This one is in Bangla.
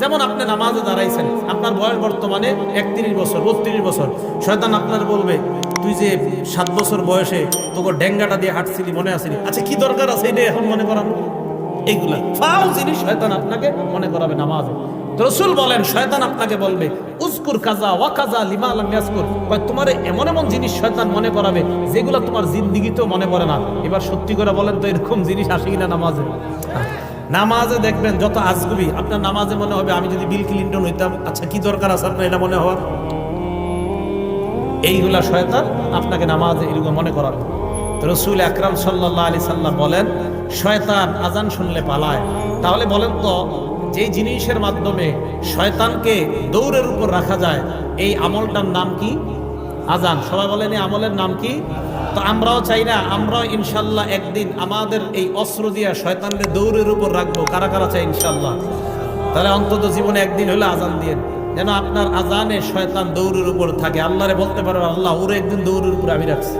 যেমন আপনি নামাজে দাঁড়াইছেন, আপনার বয়স বর্তমানে একত্রিশ বছর, বত্রিশ বছর। শয়তান আপনার বলবে, তুই যে সাত বছর বয়সে তোকে ডেঙ্গাটা দিয়ে হাঁটছিলি, মনে আসেনি আচ্ছা কি দরকার আছে এটা এখন মনে করানো এইগুলা ফাও জিনিস শয়তান আপনাকে মনে করাবে নামাজে। রসুল বলেন, শয়তান আপনাকে বলবে উস্কুর কাজা ওয়া কাজা লিমা আলম ইয়াসকুর তোমার এমন এমন জিনিস শয়তান মনে করাবে, যেগুলো তোমার জিন্দিগিতেও মনে পড়ে না। এবার সত্যি করে বলেন তো এরকম জিনিস আসে কিনা নামাজে। নামাজে দেখবেন যত আজগুবি, আপনার নামাজে মনে হবে আমি যদি বিল ক্লিন্টন হইতাম আচ্ছা কি দরকার আছে আপনার এটা মনে হওয়ার এইগুলা শয়তান আপনাকে নামাজে এরকম মনে করাবে। তো রসুল আকরাম সাল্লাহ আলি সাল্লাম বলেন, শয়তান আজান শুনলে পালায়। তাহলে বলেন তো যে জিনিসের মাধ্যমে শয়তানকে দৌড়ের উপর রাখা যায়, এই আমলটার নাম কি? আজান, সবাই বলেন এই আমলের নাম কি? তো আমরাও চাই না, আমরাও ইনশাল্লাহ একদিন আমাদের এই অস্ত্র দিয়া শয়তানকে দৌড়ের উপর রাখব। কারা কারা চাই ইনশাল্লাহ? তাহলে অন্তত জীবনে একদিন হলে আজান দিয়ে। যেন আপনার আজানে শয়তান দৌড়ের উপর থাকে। আল্লাহরে বলতে পারবে আল্লাহ ওরে একদিন দৌড়ের উপর আমি রাখছি।